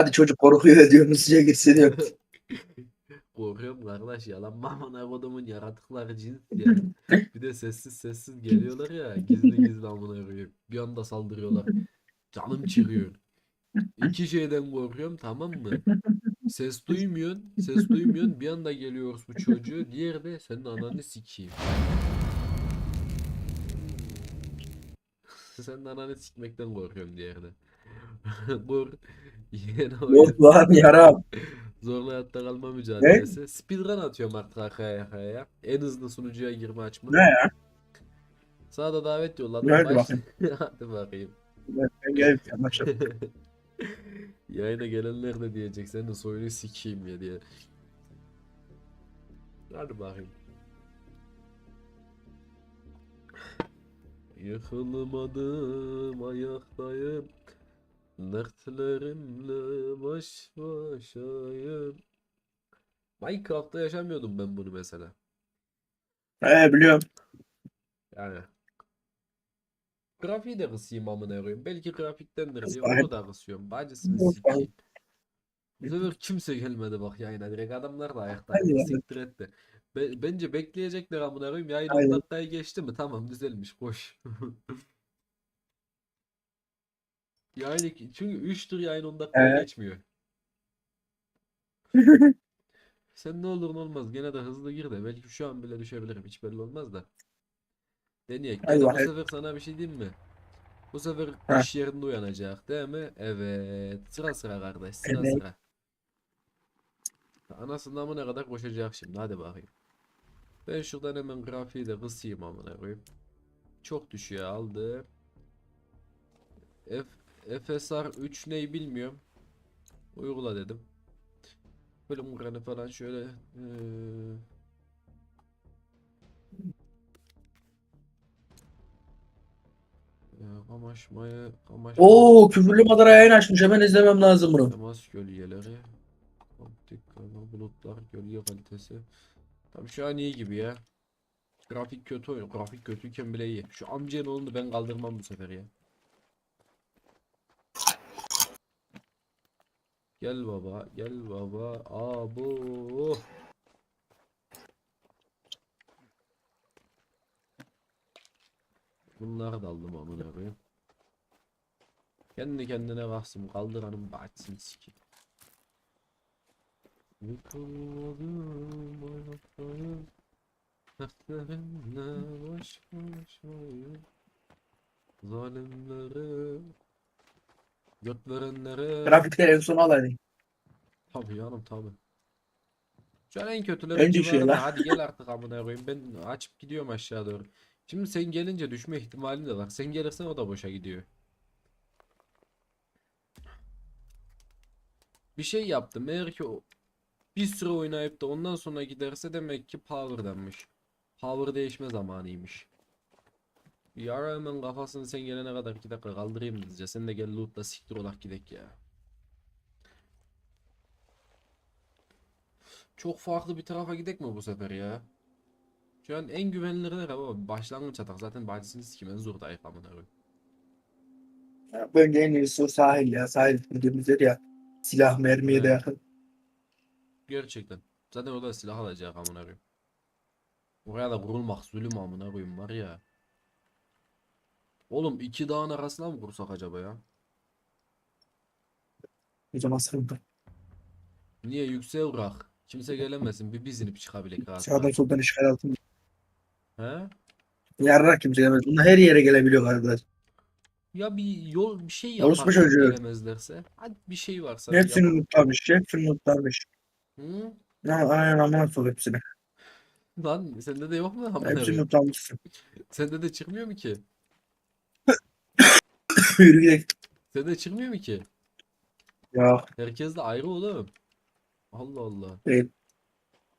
Hadi çocuk korkuyor diyorsunuz size gitsin diyor. Korkuyorum kardeş yalan mamana kodumun yaratıkları cins ya. Bir de sessiz sessiz geliyorlar ya gizli gizli amına koyayım. Bir anda saldırıyorlar. Canım çıkıyor. İki şeyden korkuyorum tamam mı? Ses duymuyorsun, ses duymuyorsun. Bir anda geliyoruz bu çocuğu. Diğeri de senin ananı sikeyim. Senin ananı sikmekten korkuyorum diğerine. Kork. Yok lan yaram. Zorla hayatta kalma mücadelesi. Speedrun atıyorum artık arkaya arkaya. En hızlı sunucuya girme açma. Ne ya? Sağda davet yolladım. Hadi bakayım. Hadi bakayım. Ben gelip yapmışım. Yayına gelenler de diyecek senin soyunu sikeyim ya diye. Hadi bakayım. Yıkılmadım ayaktayım. Dertlerimle baş başayım. Minecraft'ta yaşamıyordum ben bunu mesela. He biliyorum. Yani. Grafiği de kısayım amına koyayım. Belki grafiktendir diye onu da kısıyorum. Bacısını sikeyim. Bu sefer kimse gelmedi bak yayına direkt adamlar da ayakta. Siktir etti. Be- bence bekleyecekler amına koyayım. Yayın 10 Aynen. dakikayı geçti mi? Tamam düzelmiş. Boş. Yayın iki- çünkü 3 tur yayın 10 dakikayı Evet. geçmiyor. Sen ne olur ne olmaz gene de hızlı gir de belki şu an bile düşebilirim hiç belli olmaz da. Deneyek. Da bu sefer sana bir şey diyeyim mi? Bu sefer Heh. iş yerinde uyanacak değil mi? Evet. Sıra sıra kardeş sıra Evet. sıra. Anasının amına kadar koşacak şimdi hadi bakayım. Ben şuradan hemen grafiği de kısayım amına koyayım. Çok düşüyor aldı. F FSR 3 neyi bilmiyorum. Uygula dedim. Bölüm ekranı falan şöyle eee, ya kamaşmayı kamaş Oo küfürlü madara yayın açmış. Hemen izlemem lazım bunu. temas gölgeleri optik kayma, bulutlar gölge kalitesi Tabii şu an iyi gibi ya grafik kötü oyun grafik kötüyken bile iyi şu amcanın oğlunu ben kaldırmam bu sefer ya Gel baba, gel baba. Abo. Bunları da aldım amına koyayım. Kendi kendine kalksın, kaldıranın bahtsın siki. Yıkılmadım ayaktayım. Dertlerimle baş başayım. Zalimlere, göt verenlere. Grafikleri en sona alayım. Tabii canım tabii. Şu an en kötüleri Önce şey lan. Hadi gel artık amına koyayım. Ben açıp gidiyorum aşağı doğru. Şimdi sen gelince düşme ihtimalin de var. Sen gelirsen o da boşa gidiyor. Bir şey yaptım. Eğer ki o bir süre oynayıp da ondan sonra giderse demek ki power'danmış. Power değişme zamanıymış. Yara hemen kafasını sen gelene kadar 2 dakika kaldırayım hızlıca. Sen de gel lootla siktir olak gidek ya. Çok farklı bir tarafa gidek mi bu sefer ya? Şu an en güvenilir ne baba? Başlangıç atak. Zaten bacısını sikim en zor dayak amına koyayım. Ya, Bence en iyisi o sahil ya. Sahil dediğimiz yer ya. Silah mermiye de yakın. Gerçekten. Zaten orada silah alacak amına koyayım. Oraya da kurulmak zulüm amına koyayım var ya. Oğlum iki dağın arasına mı kursak acaba ya? O zaman sıkıntı. Niye yükseğe bırak? Kimse gelemesin. Bir biz inip çıkabilek rahat Sağdan soldan işgal altında. He? Yarrak kimse gelmez. Bunlar her yere gelebiliyor kardeş. Ya bir yol bir şey Orospu yaparsak çocuğu. gelemezlerse. Hadi bir şey varsa Hepsini yapalım. mutlamış. Hepsini mutlamış. Hı? Ya, aynen amına sok hepsini. Lan sende de yok mu Hepsini koyayım? mutlamışsın. Sende de çıkmıyor mu ki? Yürü gidelim. Sende de çıkmıyor mu ki? Ya Herkes de ayrı oğlum. Allah Allah. değil.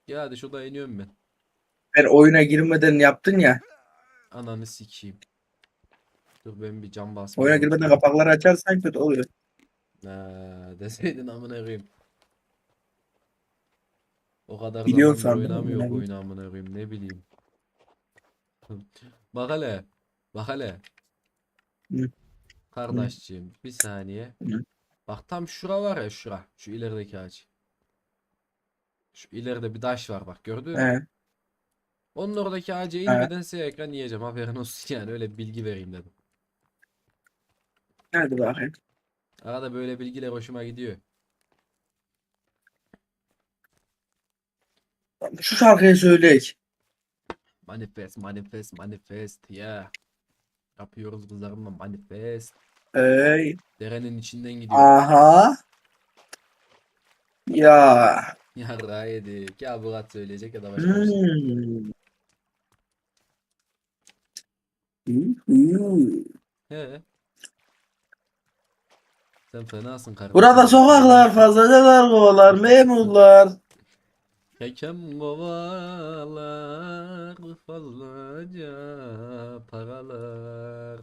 Gel hadi şurada iniyorum ben. Ben oyuna girmeden yaptın ya. Ananı sikeyim. Dur ben bir cam basmayayım. Oyuna girmeden kapakları açarsan kötü oluyor. Ha, deseydin amına koyayım. O kadar Biliyorum zamandır sandım oynamıyor amına oyunu amına koyayım ne bileyim. Bak hele. Bak hele. Hı. Kardeşciğim bir saniye. Bak tam şura var ya şura. Şu ilerideki ağaç. Şu ileride bir taş var bak gördün mü? He. Onun oradaki ağaca inmeden size ekran yiyeceğim. Haberin olsun yani öyle bir bilgi vereyim dedim. Hadi bakayım. Arada böyle bilgiler hoşuma gidiyor. Şu şarkıyı söyleyek. Manifest, manifest, manifest. Ya. Yapıyoruz kızlarımla manifest. Ey. Derenin içinden gidiyor. Aha. Ya. Ya yedik. Ya Murat söyleyecek ya da başka bir şey. Hmm. He. Sen fenasın kardeşim. Burada sokaklar fazlaca kargolar, memurlar. Kekem kovalar fazlaca paralar.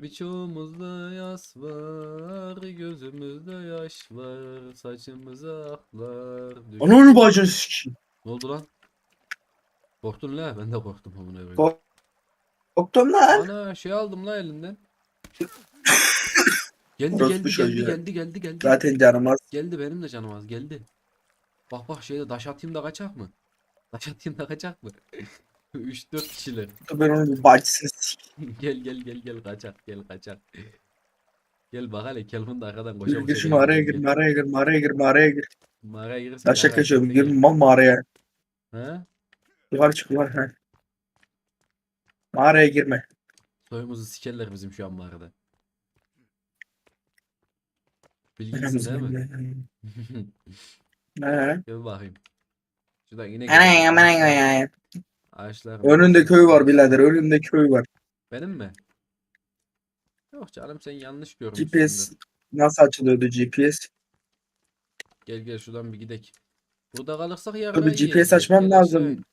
Birçoğumuzda yas var, gözümüzde yaş var, saçımıza aklar. Onun bacını sikeyim. Ne oldu lan? Korktun la, ben de korktum amına koyayım. Kork- Korktum lan. Ana şey aldım la elinden. Geldi Orospu geldi geldi çocuğu. geldi geldi geldi. Zaten canım az. Geldi benim de canım az geldi. Bak bak şeyde daş atayım da kaçak mı? Daş atayım da kaçak mı? 3-4 kişiler. Ben onun sikeyim. gel gel gel gel kaçak gel kaçak. Gel bak hele Kelvin de arkadan koşa koşa şu mağaraya gir, mağaraya gir, mağaraya gir, mağaraya gir. Mağaraya girersen Taşak yarar geçiyorum, kendine gir mağaraya. Ha? Yukarı çık, yukarı. he. Mağaraya girme. Soyumuzu sikerler bizim şu an mağarada. Bilgilisin değil mi? He. Gel bakayım. Şuradan yine Anay, gel. aman, Ağaçlar-. Önünde köy var birader, önünde köy var. Benim mi? Yok canım sen yanlış GPS görmüşsündür. nasıl açılıyordu GPS? Gel gel şuradan bir gidek. Burada kalırsak Dur yarın bir GPS açmam lazım.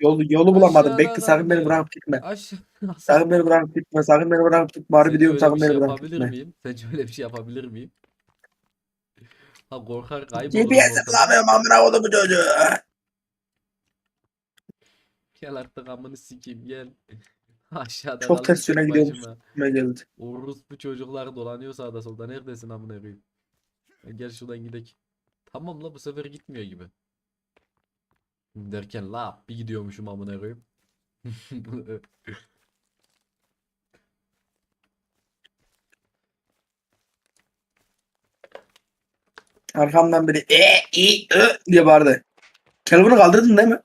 Yolu, yolu bulamadım. Bekle sakın beni bırakıp gitme. Aşağı. Sakın beni bırakıp gitme. Sakın beni bırakıp gitme. Harbi diyorum sakın bir beni şey bırakıp gitme. miyim? Sence öyle bir şey yapabilir miyim? Ha korkar kaybolurum GPS ortada. yapamıyorum amına kodumu çocuğu. Gel artık amını sikeyim gel. Aşağıda Çok ters yöne. Ne geldi? Orospu çocuklar dolanıyor sağda solda. Neredesin amına koyayım? Ya Gel şuradan gidek. Tamam la bu sefer gitmiyor gibi. Derken la bir gidiyormuşum amına koyayım. Arkamdan biri e i ö diye bağırdı. Kelvini kaldırdın değil mi?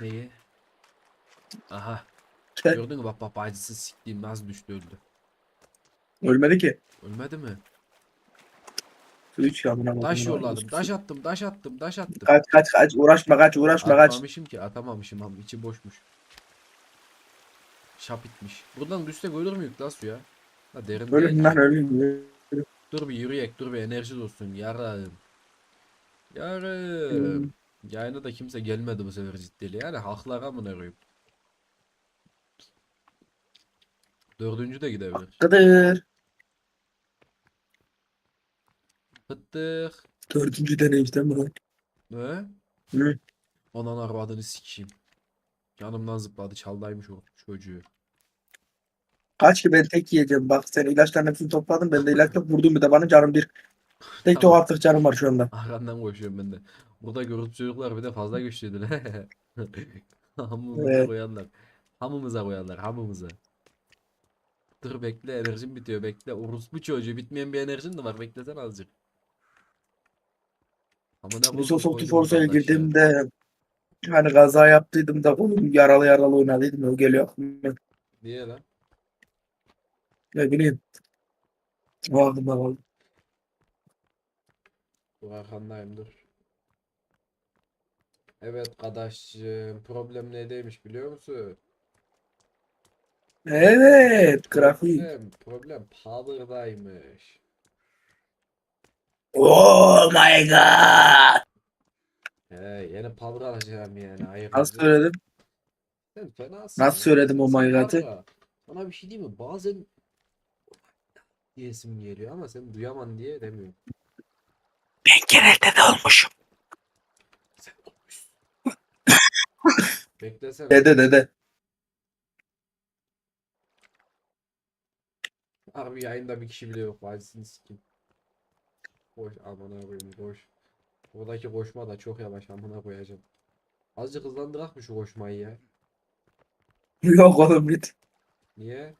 Neyi? Aha. Gördün mü bak bak bacısı siktiğim nasıl düştü öldü. Ölmedi ki. Ölmedi mi? Üç ya buna bak. Taş yolladım. Taş attım. Taş attım. Taş attım. Kaç kaç kaç uğraşma kaç uğraşma kaç. Atmamışım ki. Atamamışım ama içi boşmuş. Şap bitmiş. Buradan düşsek ölür müyük lan suya? Ha derin Ölüm lan ölüm. Dur bir yürüyek. Dur bir enerji olsun. Yarın. Yarın. Hmm. Yayına da kimse gelmedi bu sefer ciddili. Yani haklara mı koyayım? Dördüncü de gidebilir. Kadır. Fıttık. Dördüncü deneyimden mi lan? Ne? Hı. Anan arvadını sikeyim. Yanımdan zıpladı çaldaymış o çocuğu. Kaç ki ben tek yiyeceğim. Bak sen ilaçların hepsini topladın. Ben de ilaçla vurdum bir de bana canım bir. Tek tokat attık canım var şu anda. Arkandan koşuyorum ben de. Burada görüp çocuklar bir de fazla güçlüydüler. Hamımıza Evet. koyanlar. Hamımıza koyanlar. Hamımıza. Dur bekle enerjim bitiyor bekle. Orospu çocuğu bitmeyen bir enerjin de var. Beklesen azıcık. Ama ne Bir Sosoftu koydum Forsa'ya vatandaş ya. girdiğimde hani kaza yaptıydım da kolum yaralı yaralı oynadıydım. O geliyor. aklıma. Niye lan? Ne bileyim. Aklıma kaldı. Dur arkandayım dur. Evet kardeşim problem neredeymiş biliyor musun? Evet. Grafik. Problem, problem power'daymış. Oh my god. He yeni power alacağım yani. Hayır. Nasıl söyledim? Sen fenasın. Nasıl ya. söyledim o Sen my var god'ı? ya, Sana bir şey diyeyim mi? Bazen diyesim geliyor ama sen duyaman diye demiyorum. Ben genelde de olmuşum. Sen olmuşsun. Beklesene. Dede dede. Harbi yayında bir kişi bile yok. Valizini sikim. Koş amına koyayım koş. Oradaki koşma da çok yavaş amına koyacağım. Azıcık hızlandırak mı şu koşmayı ya? Yok oğlum git. Niye?